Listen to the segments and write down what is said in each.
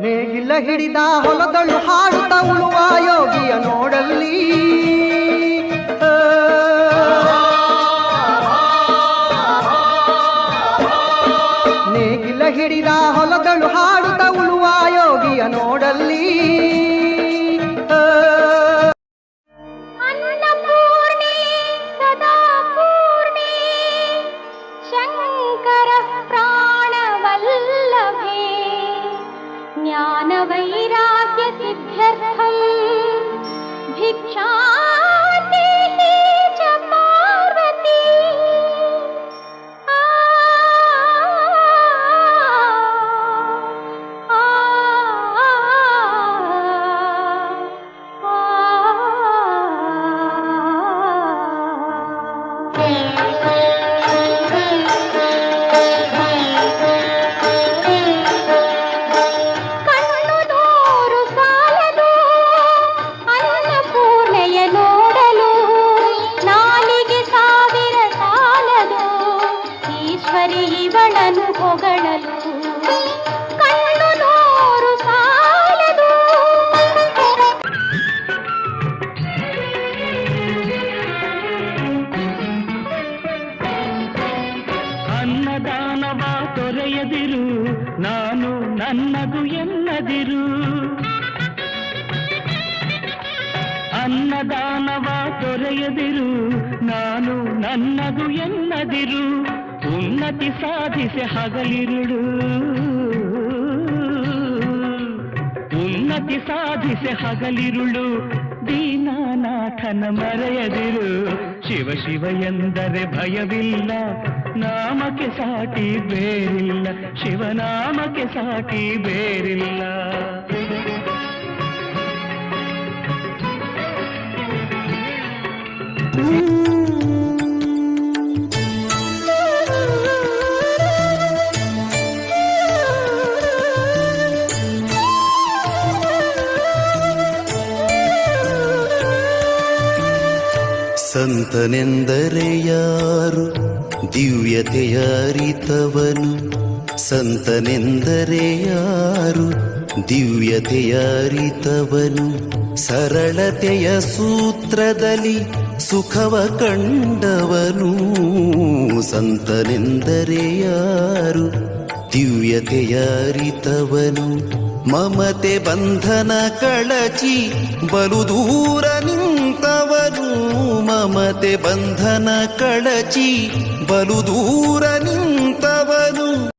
ನೇಗಿಲ ಹಿಡಿದ ಹೊಲದಳು ಹಾಡುತ್ತ ಉಳುವ ಯೋಗಿಯ ನೋಡಲಿ. ನೇಗಿಲ ಹಿಡಿದ ಹೊಲದಳು ಹಾಡುತ್ತ ಉಳುವ ಯೋಗಿಯ ನೋಡಲ್ಲಿ ஞான ಇವಳನು ಹೊಗಳಲು. ಕಣ್ಣು ಸಾಲದು. ಅನ್ನದಾನವ ತೊರೆಯದಿರು ನಾನು ನನ್ನದು ಎನ್ನದಿರು. ಅನ್ನದಾನವ ತೊರೆಯದಿರು ನಾನು ನನ್ನದು ಎನ್ನದಿರು. ಉನ್ನತಿ ಸಾಧಿಸಿ ಹಗಲಿರುಳು. ಉನ್ನತಿ ಸಾಧಿಸಿ ಹಗಲಿರುಳು. ದೀನಾನಾಥನ ಮರೆಯದಿರು. ಶಿವ ಶಿವ ಎಂದರೆ ಭಯವಿಲ್ಲ. ನಾಮಕ್ಕೆ ಸಾಟಿ ಬೇರಿಲ್ಲ. ಶಿವನಾಮಕ್ಕೆ ಸಾಟಿ ಬೇರಿಲ್ಲ. ಸಂತನೆಂದರೆ ಯಾರು ದಿವ್ಯತೆಯ ಅರಿತವನು ಸಂತನೆಂದರೆ ಯಾರು ದಿವ್ಯತೆಯ ಅರಿತವನು ಸರಳತೆಯ ಸೂತ್ರದಲ್ಲಿ ಸುಖವ ಕಂಡವನು. ಸಂತನೆಂದರೆ ಯಾರು ದಿವ್ಯತೆಯ ಅರಿತವನು ಮಮತೆ ಬಂಧನ ಕಳಚಿ ಬಲು ದೂರ ನಿಂತವನು ಮಮತೆ ಬಂಧನ ಕಳಚಿ ಬಲು ದೂರ ನಿಂತವನು.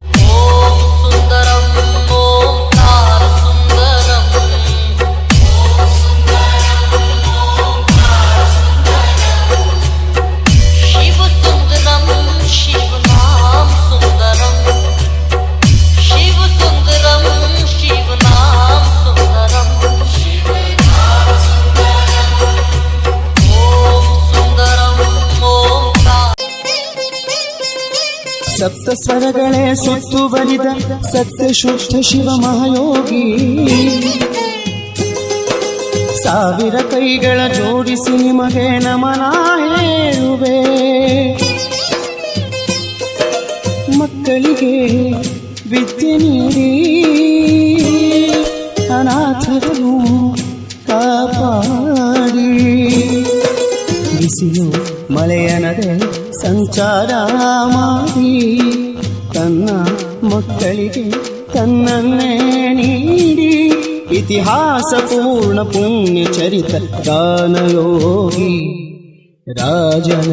ಸ್ವರಗಳೇ ಸುತ್ತು ಬರಿದ ಸತ್ಯ ಶುದ್ಧ ಶಿವ ಮಹಾಯೋಗಿ. ಸಾವಿರ ಕೈಗಳ ಜೋಡಿಸಿ ನಿಮಗೆ ನಮನ ಹೇಳುವೆ ಮಕ್ಕಳಿಗೆ ವಿದ್ಯೆ ನೀಡಿ, ಅನಾಥರನ್ನು ಕಾಪಾಡಿ. ಬಿಸಿಲು ಮಳೆಯನದೆ ಸಂಚಾರ ಮಾಡಿ. ತನ್ನ ಮಕ್ಕಳಿಗೆ ತನ್ನನ್ನೇ ನೀಡಿ ಇತಿಹಾಸ ಪೂರ್ಣ ಪುಣ್ಯ ಚರಿತ ದಾನಯೋಗಿ ರಾಜನ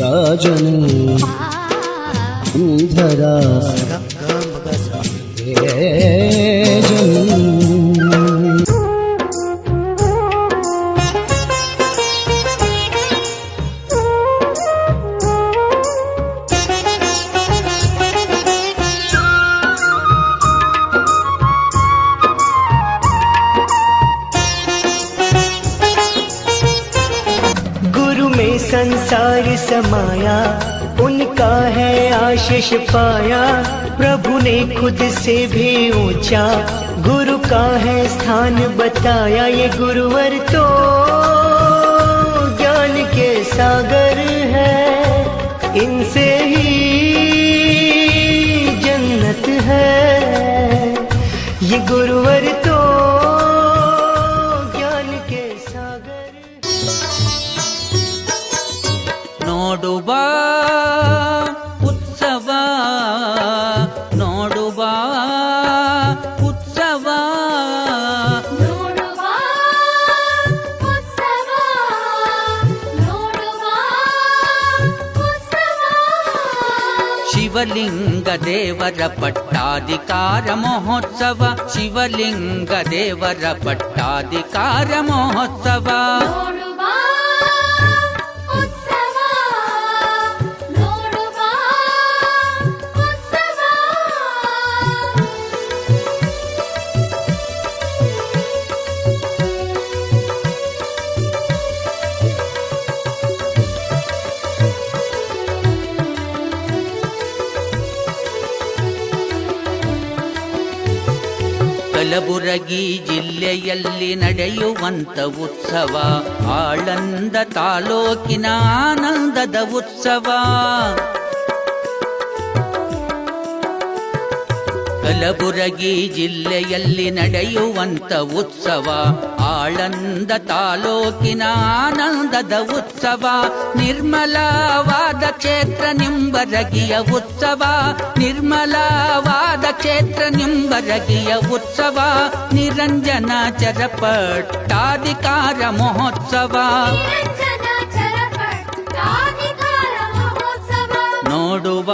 ರಾಜನ ಅಂಧರ संसार समाया, उनका है आशीष पाया। प्रभु ने खुद से भी ऊँचा, गुरु का है स्थान बताया। ये गुरुवर तो ज्ञान के सागर है। इनसे ही जन्नत है। ये गुरुवर तो ಶಿವಲಿಂಗ ದೇವರ ಪಟ್ಟಾಧಿಕಾರ ಮಹೋತ್ಸವ ಶಿವಲಿಂಗ ದೇವರ ಪಟ್ಟಾಧಿಕಾರ ಮಹೋತ್ಸವ ಕಲಬುರಗಿ ಜಿಲ್ಲೆಯಲ್ಲಿ ನಡೆಯುವಂತ ಉತ್ಸವ ಆಳಂದ ತಾಲೂಕಿನ ಆನಂದದ ಉತ್ಸವ. ಕಲಬುರಗಿ ಜಿಲ್ಲೆಯಲ್ಲಿ ನಡೆಯುವಂತ ಉತ್ಸವ ಆಳಂದ ತಾಲೂಕಿನ ಆನಂದದ ಉತ್ಸವ ನಿರ್ಮಲವಾದ ಕ್ಷೇತ್ರ ನಿಂಬರಗಿಯ ಉತ್ಸವ ನಿರ್ಮಲವಾದ ಕ್ಷೇತ್ರ ನಿಂಬರಗಿಯ ಉತ್ಸವ ನಿರಂಜನ ಚರಪಟ್ಟಾಧಿಕಾರ ಮಹೋತ್ಸವ. ನಿರಂಜನ ಚರಪಟ್ಟಾಧಿಕಾರ ಮಹೋತ್ಸವ. ನೋಡುವ